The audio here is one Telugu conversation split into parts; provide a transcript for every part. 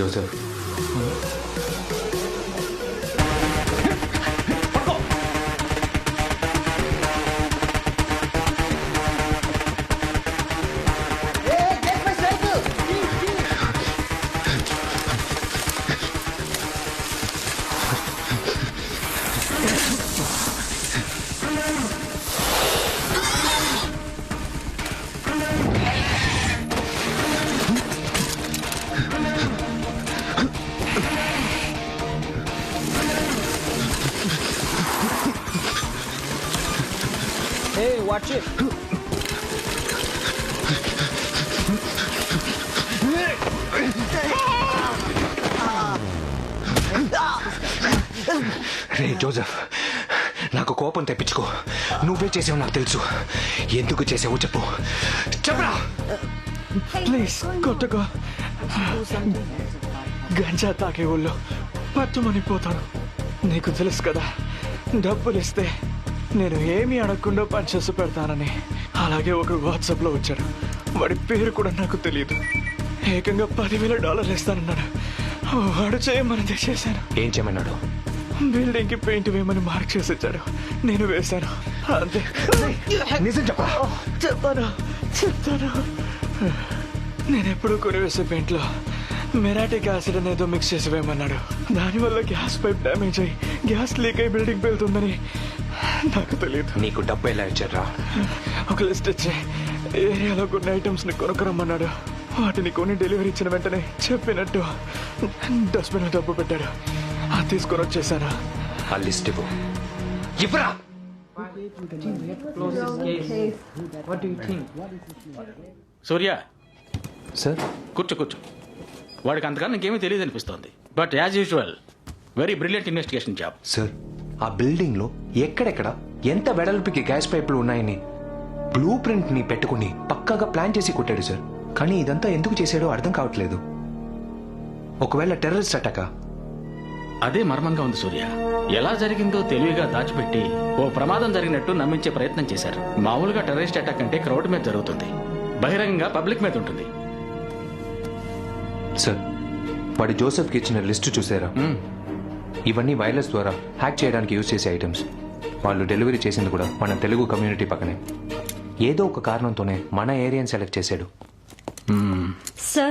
ヨセフ、うん Hey, watch it. Ray Joseph నాకు కోపం తెప్పించుకో. నువ్వే చేసావు నాకు తెలుసు. ఎందుకు చేసావో చెప్పు. చెప్పరా? ప్లీజ్ కొట్టగా గంజా తాగే ఊళ్ళో పట్టుమని పోతాను. నీకు తెలుసు కదా డబ్బులు ఇస్తే నేను ఏమీ అడగకుండా పనిచేసి పెడతానని. అలాగే ఒకడు వాట్సాప్లో వచ్చాడు. వాడి పేరు కూడా నాకు తెలియదు. ఏకంగా పదివేల డాలర్లు ఇస్తానన్నాడు వాడు చేయమని చేశాను ఏం చేయమన్నాడు? బిల్డింగ్కి పెయింట్ వేయమని మార్క్ చేసి ఇచ్చాడు నేను వేశాను. అంతే. నిజం చెప్పరా చెప్తాను. చెప్తాను. నేను ఎప్పుడు కొనివేసే పెయింట్లో మెరాటిక్ యాసిడ్ అనేదో మిక్స్ చేసి వేయమన్నాడు. దానివల్ల గ్యాస్ పైప్ డ్యామేజ్ అయ్యి గ్యాస్ లీక్ అయి బిల్డింగ్ వెళ్తుందని నాకు తెలియదు. నీకు డబ్బు ఎలా ఇచ్చారా ఒక లిస్ట్ ఇచ్చి ఏరియాలో కొన్ని ఐటమ్స్ని కొనుక్కరమ్మన్నాడు. వాటిని కొని డెలివరీ ఇచ్చిన వెంటనే చెప్పినట్టు డస్ట్బిన్ డబ్బు పెట్టాడు. అది తీసుకొని వచ్చేసాను. ఆ లిస్ట్ ఇవ్వు. ఇవ్వరా? సూర్య! సార్? కూర్చో కూర్చో. వాడికి అంతకన్నా ఇంకేమీ తెలియదు అనిపిస్తోంది. But as usual very brilliant investigation job sir ఆ బిల్డింగ్లో ఎక్కడెక్కడ ఎంత వెడల్పుకి గ్యాస్ పైపులు ఉన్నాయని బ్లూ ప్రింట్ని పెట్టుకుని పక్కాగా ప్లాన్ చేసి కొట్టాడు సార్ కానీ ఇదంతా ఎందుకు చేశాడో అర్థం కావట్లేదు. ఒకవేళ టెర్రరిస్ట్ అటాకా అదే మర్మంగా ఉంది సూర్య. ఎలా జరిగిందో తెలివిగా దాచిపెట్టి ఓ ప్రమాదం జరిగినట్టు నమ్మించే ప్రయత్నం చేశారు. మామూలుగా టెర్రరిస్ట్ అటాక్ అంటే క్రౌడ్ మీద జరుగుతుంది. బహిరంగంగా పబ్లిక్ మీద ఉంటుంది. సార్ వాడు జోసెఫ్కి ఇచ్చిన లిస్టు చూసారా. ఇవన్నీ వైరస్ ద్వారా హ్యాక్ చేయడానికి యూజ్ చేసే ఐటమ్స్ వాళ్ళు డెలివరీ చేసింది కూడా మన తెలుగు కమ్యూనిటీ పక్కనే ఏదో ఒక కారణంతోనే మన ఏరియాని సెలెక్ట్ చేశాడు Sir,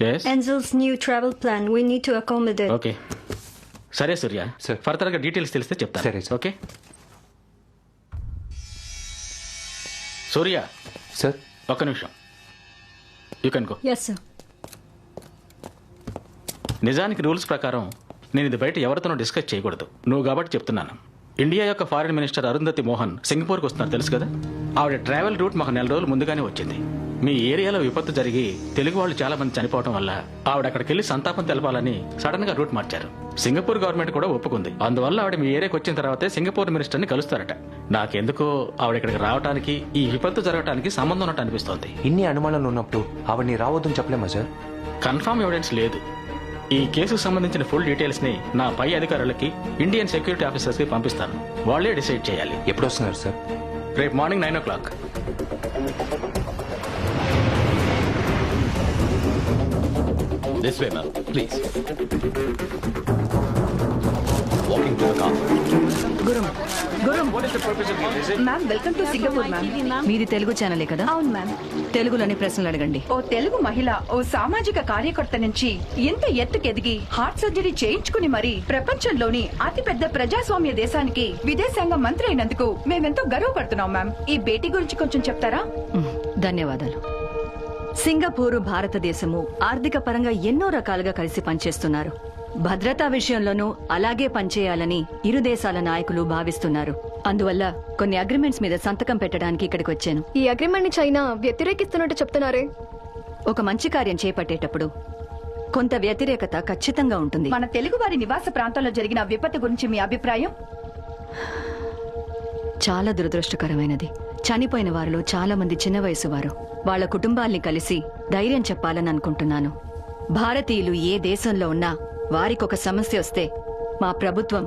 Yes? Ansel's new travel plan. We need to accommodate. Okay సరే సూర్య Sir. ఫర్దర్గా డీటెయిల్స్ తెలిస్తే చెప్తాను సరే, sir. ఓకే సూర్య సార్ ఒక్క నిమిషం you can go Yes, sir. నిజానికి రూల్స్ ప్రకారం నేను ఇది బయట ఎవరితోనూ డిస్కస్ చేయకూడదు. నువ్వు కాబట్టి చెప్తున్నాను. ఇండియా యొక్క ఫారిన్ మినిస్టర్ అరుంధతి మోహన్ సింగపూర్కి వస్తున్నారు తెలుసు కదా? ఆవిడ ట్రావెల్ రూట్ మాకు నెల రోజులు ముందుగానే వచ్చింది. మీ ఏరియాలో విపత్తు జరిగి తెలుగు వాళ్ళు చాలా మంది చనిపోవడం వల్ల ఆవిడ అక్కడికి వెళ్ళి సంతాపం తెలపాలని సడన్గా రూట్ మార్చారు. సింగపూర్ గవర్నమెంట్ కూడా ఒప్పుకుంది. అందువల్ల ఆవిడ మీ ఏరియాకి వచ్చిన తర్వాతే సింగపూర్ మినిస్టర్ని కలుస్తారట. నాకెందుకో ఆవిడ ఇక్కడికి రావడానికి ఈ విపత్తు జరగడానికి సంబంధం ఉన్నట్టు అనిపిస్తోంది. ఇన్ని అనుమానాలు ఉన్నప్పుడు ఆవిడ్ని రావద్దని చెప్పలేమా సార్? కన్ఫర్మ్ ఎవిడెన్స్ లేదు. ఈ కేసుకు సంబంధించిన ఫుల్ డీటెయిల్స్ని నా పై అధికారులకి ఇండియన్ సెక్యూరిటీ ఆఫీసర్స్కి పంపిస్తాను వాళ్ళే డిసైడ్ చేయాలి ఎప్పుడు వస్తున్నారు సార్ రేపు morning nine o'clock This way, ma'am. Please. Walking to the car. Ma'am welcome to Singapore ma'am మీది తెలుగు ఛానలే కదా? అవును మ్యామ్ తెలుగులోని ప్రశ్నలు అడగండి. ఓ తెలుగు మహిళ ఓ సామాజిక కార్యకర్త నుంచి ఎంత ఎత్తుకెదిగి హార్ట్ సర్జరీ చేయించుకుని మరి ప్రపంచంలోని అతిపెద్ద ప్రజాస్వామ్య దేశానికి విదేశాంగ మంత్రి అయినందుకు మేమెంతో గర్వపడుతున్నాం మ్యామ్ ఈ భేటీ గురించి కొంచెం చెప్తారా? ధన్యవాదాలు. సింగపూరు భారతదేశము ఆర్థిక పరంగా ఎన్నో రకాలుగా కలిసి పనిచేస్తున్నారు. భద్రతా విషయంలోనూ అలాగే పనిచేయాలని ఇరు దేశాల నాయకులు భావిస్తున్నారు. అందువల్ల కొన్ని అగ్రిమెంట్స్ మీద సంతకం పెట్టడానికి ఇక్కడికి వచ్చాను. ఈ అగ్రిమెంట్ని చైనా వ్యతిరేకిస్తున్నట్టు చెప్తున్నారే? ఒక మంచి కార్యం చేపట్టేటప్పుడు కొంత వ్యతిరేకత ఖచ్చితంగా ఉంటుంది. మన తెలుగు వారి నివాస ప్రాంతంలో జరిగిన విపత్తు గురించి మీ అభిప్రాయం? చాలా దురదృష్టకరమైనది. చనిపోయిన వారిలో చాలా మంది చిన్న వయసు వారు. వాళ్ళ కుటుంబాల్ని కలిసి ధైర్యం చెప్పాలని అనుకుంటున్నాను. భారతీయులు ఏ దేశంలో ఉన్నా వారికొక సమస్య వస్తే మా ప్రభుత్వం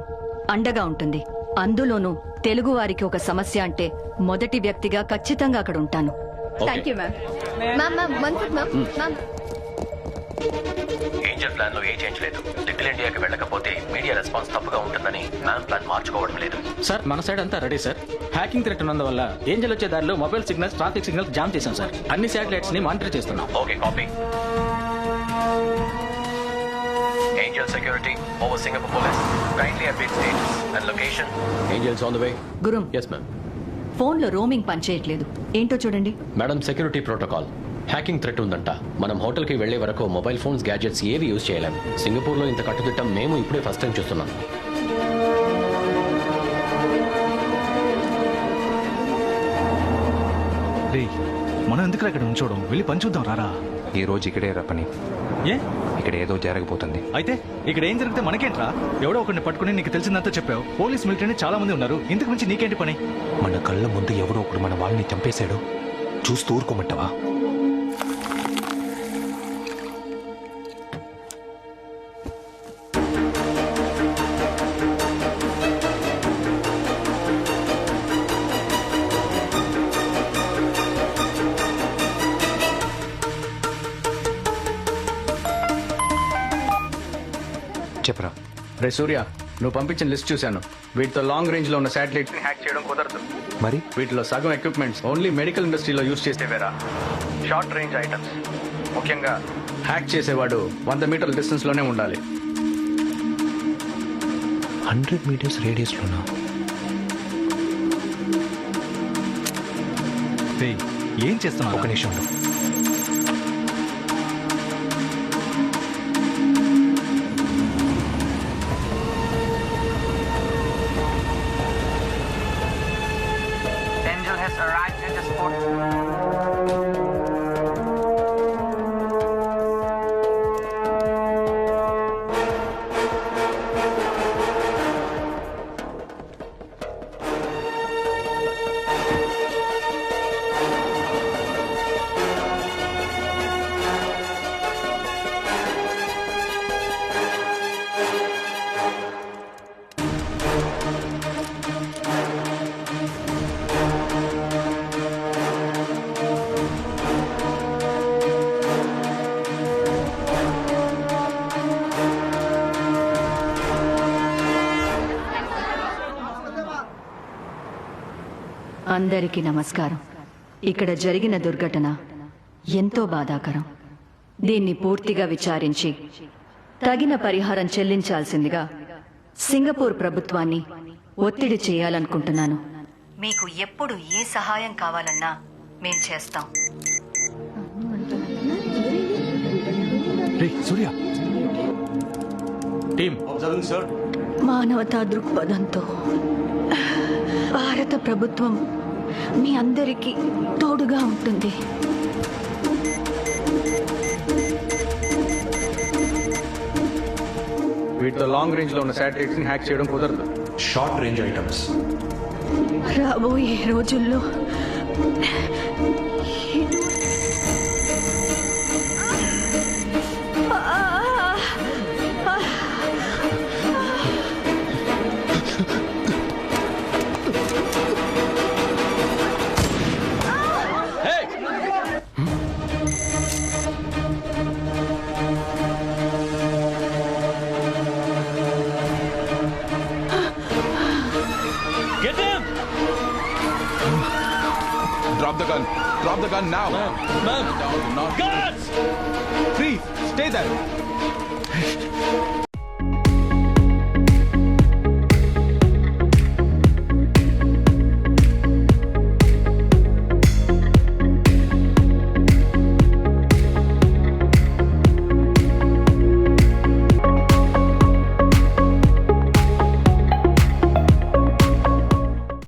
అండగా ఉంటుంది. అందులోనూ తెలుగు వారికి ఒక సమస్య అంటే మొదటి వ్యక్తిగా ఖచ్చితంగా అక్కడ ఉంటాను. థ్యాంక్ యూ మ్యామ్ ఏంజల్ ప్లాన్లో ఏ చేంజ్ లేదు. లిటిల్ ఇండియాకి వెళ్ళకపోతే మీడియా రెస్పాన్స్ తప్పుగా ఉంటుందని మ్యామ్ ప్లాన్ మార్చుకోవడం లేదు. సార్ మన సైడ్ అంతా రెడీ సార్. హ్యాకింగ్ థ్రెట్ ఉన్నందువల్ల ఏంజల్ వచ్చే దారిలో mobile signals traffic signals jam చేశాం సార్. అన్ని శాటిలైట్స్ని మానిటర్ చేస్తున్నాం. Okay copy Angel security over Singapore police kindly update status and location angels on the way గురుం yes ma'am ఫోన్లో రోమింగ్ పనిచేయట్లేదు ఏంటో చూడండి. Madam security protocol hacking threat ఉందంట. మనం హోటల్కి వెళ్ళే వరకు మొబైల్ ఫోన్స్ గ్యాడ్జెట్స్ ఏవి యూజ్ చేయలేం. సింగపూర్లో ఇంత కట్టుదిట్టం మేము ఇప్పుడే ఫస్ట్ టైం చూస్తున్నాం. మనం ఎందుకు ఇక్కడ ఉంచోడం వెళ్ళి పని చూద్దాం రారా. ఈ రోజు ఇక్కడే రా పని. ఏ? ఇక్కడ ఏదో జరగబోతుంది. అయితే ఇక్కడ ఏం జరిగితే మనకేంట్రా? ఎవడో ఒకరిని పట్టుకుని నీకు తెలిసిందంతా చెప్పావు. పోలీస్ మిలిటరీ చాలా మంది ఉన్నారు. ఇంతకు మించి నీకేంటి పని? మన కళ్ళ ముందు ఎవడో ఒకడు మన వాళ్ళని చంపేశాడు. చూస్తూ ఊరుకోమంటావా? రే సూర్య నువ్వు పంపించిన లిస్ట్ చూశాను. వీటితో లాంగ్ రేంజ్లో ఉన్న శాటిలైట్స్ని హ్యాక్ చేయడం కుదరదు. మరి? వీటిలో సగం ఎక్విప్మెంట్స్ ఓన్లీ మెడికల్ ఇండస్ట్రీలో యూజ్ చేస్తే వేరా షార్ట్ రేంజ్ ఐటమ్స్ ముఖ్యంగా హ్యాక్ చేసేవాడు వంద మీటర్ల డిస్టెన్స్లోనే ఉండాలి. హండ్రెడ్ మీటర్స్ రేడియస్లోనా రేయ్, ఏం చేస్తున్నావు? ఒక నిమిషం అందరికీ నమస్కారం. ఇక్కడ జరిగిన దుర్ఘటన ఎంతో బాధాకరం. దీన్ని పూర్తిగా విచారించి తగిన పరిహారం చెల్లించాల్సిందిగా సింగపూర్ ప్రభుత్వాన్ని ఒత్తిడి చేయాలనుకుంటున్నాను. మీకు ఎప్పుడు ఏ సహాయం కావాలన్నా మేం చేస్తాం. రే సూర్య. టీమ్. మానవతా దృక్పథంతో భారత ప్రభుత్వం మీ అందరికీ తోడుగా ఉంటుంది. వీటితో లాంగ్ రేంజ్లో ఉన్న శాటిలైట్స్ని హ్యాక్ చేయడం కుదరదు. షార్ట్ రేంజ్ ఐటమ్స్ రాబోయే రోజుల్లో gun. Drop the gun now. Ma'am, ma'am. Guards! Freeze! Stay there.